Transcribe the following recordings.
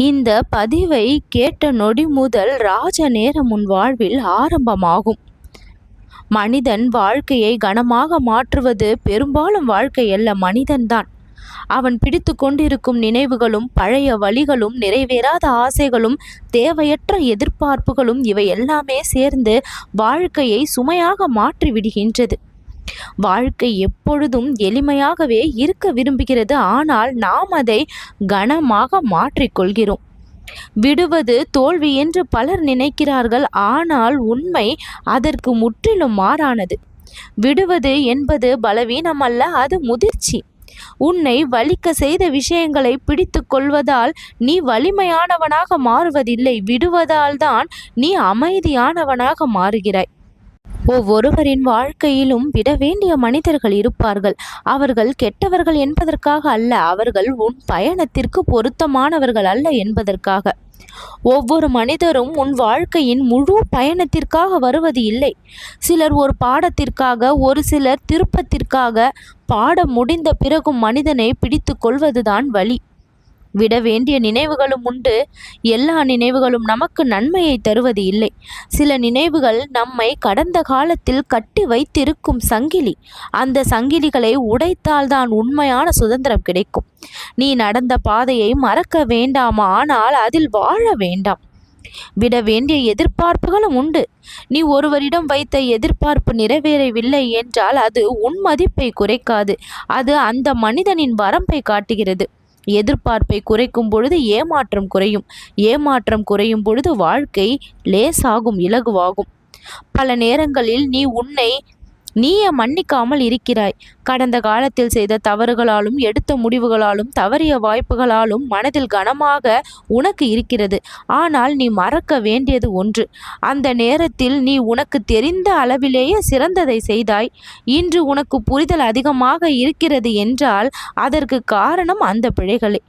இந்த பதிவை கேட்ட நொடி முதல் ராஜ நேரம் உன் வாழ்வில் ஆரம்பமாகும். மனிதன் வாழ்க்கையை கனமாக மாற்றுவது பெரும்பாலும் வாழ்க்கையல்ல மனிதன்தான் அவன் பிடித்து கொண்டிருக்கும் நினைவுகளும் பழைய வழிகளும் நிறைவேறாத ஆசைகளும் தேவையற்ற எதிர்பார்ப்புகளும் இவை எல்லாமே சேர்ந்து வாழ்க்கையை சுமையாக மாற்றிவிடுகின்றது வாழ்க்கை எப்பொழுதும் எளிமையாகவே இருக்க விரும்புகிறது. ஆனால் நாம் அதை கனமாக மாற்றிக்கொள்கிறோம். விடுவது தோல்வி என்று பலர் நினைக்கிறார்கள். ஆனால் உண்மை அதற்கு முற்றிலும் மாறானது. விடுவது என்பது பலவீனம் அல்ல அது முதிர்ச்சி. உன்னை வலிக்க செய்த விஷயங்களை பிடித்து கொள்வதால் நீ வலிமையானவனாக மாறுவதில்லை. விடுவதால் தான் நீ அமைதியானவனாக மாறுகிறாய். ஒவ்வொருவரின் வாழ்க்கையிலும் விட வேண்டிய மனிதர்கள் இருப்பார்கள். அவர்கள் கெட்டவர்கள் என்பதற்காக அல்ல அவர்கள் உன் பயணத்திற்கு பொருத்தமானவர்கள் அல்ல என்பதற்காக. ஒவ்வொரு மனிதரும் உன் வாழ்க்கையின் முழு பயணத்திற்காக வருவது இல்லை. சிலர் ஒரு பாடத்திற்காக ஒரு சிலர் திருப்பத்திற்காக பாடம் முடிந்த பிறகும் மனிதனை பிடித்து கொள்வதுதான் வழி. விட வேண்டிய நினைவுகளும் உண்டு. எல்லா நினைவுகளும் நமக்கு நன்மையை தருவது இல்லை. சில நினைவுகள் நம்மை கடந்த காலத்தில் கட்டி வைத்திருக்கும் சங்கிலி. அந்த சங்கிலிகளை உடைத்தால்தான் உண்மையான சுதந்திரம் கிடைக்கும். நீ நடந்த பாதையை மறக்க வேண்டாம்? ஆனால் அதில் வாழ வேண்டாம். விட வேண்டிய எதிர்பார்ப்புகளும் உண்டு. நீ ஒருவரிடம் வைத்த எதிர்பார்ப்பு நிறைவேறவில்லை என்றால் அது உன் மதிப்பை குறைக்காது. அது அந்த மனிதனின் வரம்பை காட்டுகிறது. எதிர்பார்ப்பை குறைக்கும் பொழுது ஏமாற்றம் குறையும். ஏமாற்றம் குறையும் பொழுது வாழ்க்கை லேசாகும் இலகுவாகும். பல நேரங்களில் நீ உன்னை நீயே மன்னிக்காமல் இருக்கிறாய். கடந்த காலத்தில் செய்த தவறுகளாலும் எடுத்த முடிவுகளாலும் தவறிய வாய்ப்புகளாலும் மனதில் கனமாக உனக்கு இருக்கிறது. ஆனால் நீ மறக்க வேண்டியது ஒன்று. அந்த நேரத்தில் நீ உனக்கு தெரிந்த அளவிலேயே சிறந்ததை செய்தாய். இன்று உனக்கு புரிதல் அதிகமாக இருக்கிறது என்றால் அதற்கு காரணம் அந்த பிழைகளே.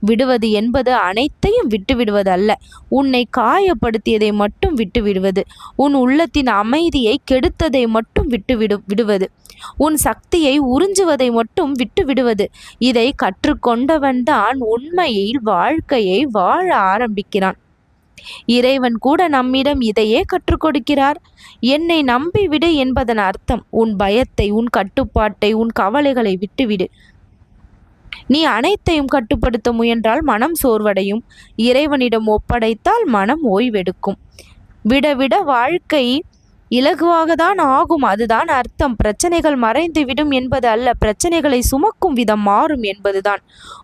விடுவது என்பது அனைத்தையும் விட்டுவிடுவது அல்ல உன்னை காயப்படுத்தியதை மட்டும் விட்டுவிடுவது உன் உள்ளத்தின் அமைதியை கெடுத்ததை மட்டும் விட்டுவிடு விடுவது உன் சக்தியை உறிஞ்சுவதை மட்டும் விட்டு விடுவது இதை கற்றுக்கொண்டவன்தான் உண்மையில் வாழ்க்கையை வாழ ஆரம்பிக்கிறான். இறைவன் கூட நம்மிடம் இதையே கற்றுக் கொடுக்கிறார். என்னை நம்பிவிடு என்பதன் அர்த்தம் உன் பயத்தை உன் கட்டுப்பாட்டை உன் கவலைகளை விட்டுவிடு. நீ அனைத்தையும் கட்டுப்படுத்த முயன்றால் மனம் சோர்வடையும். இறைவனிடம் ஒப்படைத்தால் மனம் ஓய்வெடுக்கும். விட விட வாழ்க்கை இலகுவாக தான் ஆகும். அதுதான் அர்த்தம். பிரச்சனைகள் மறைந்துவிடும் என்பது அல்ல. பிரச்சனைகளை சுமக்கும் விதம் மாறும் என்பதுதான்.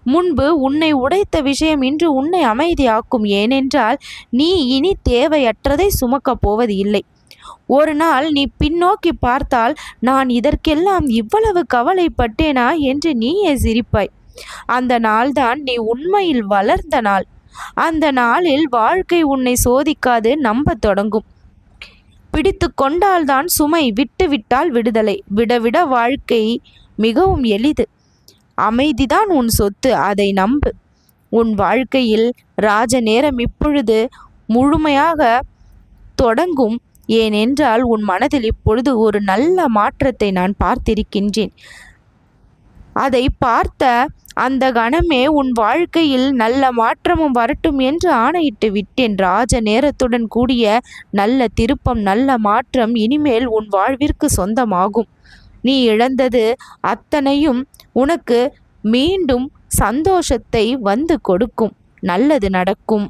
முன்பு உன்னை உடைத்த விஷயம் இன்று உன்னை அமைதியாக்கும். ஏனென்றால் நீ இனி தேவையற்றதை சுமக்கப் போவது இல்லை. ஒரு நாள் நீ பின்னோக்கி பார்த்தால் நான் இதற்கெல்லாம் இவ்வளவு கவலைப்பட்டேனா? என்று நீயே சிரிப்பாய். அந்த நாள்தான் நீ உண்மையில் வளர்ந்த நாள். அந்த நாளில் வாழ்க்கை உன்னை சோதிக்காது நம்ப தொடங்கும். பிடித்து கொண்டால்தான் சுமை விட்டு விட்டால் விடுதலை. விடவிட வாழ்க்கை மிகவும் எளிது. அமைதிதான் உன் சொத்து அதை நம்பு. உன் வாழ்க்கையில் ராஜ நேரம் இப்பொழுது முழுமையாக தொடங்கும். ஏனென்றால் உன் மனதில் இப்பொழுது ஒரு நல்ல மாற்றத்தை நான் பார்த்திருக்கின்றேன். அதை பார்த்த அந்த கணமே உன் வாழ்க்கையில் நல்ல மாற்றமும் வரட்டும் என்று ஆணையிட்டு விட்டேன். ராஜ நேரத்துடன் கூடிய நல்ல திருப்பம் நல்ல மாற்றம் இனிமேல் உன் வாழ்விற்கு சொந்தமாகும். நீ இழந்தது அத்தனையும் உனக்கு மீண்டும் சந்தோஷத்தை வந்து கொடுக்கும். நல்லது நடக்கும்.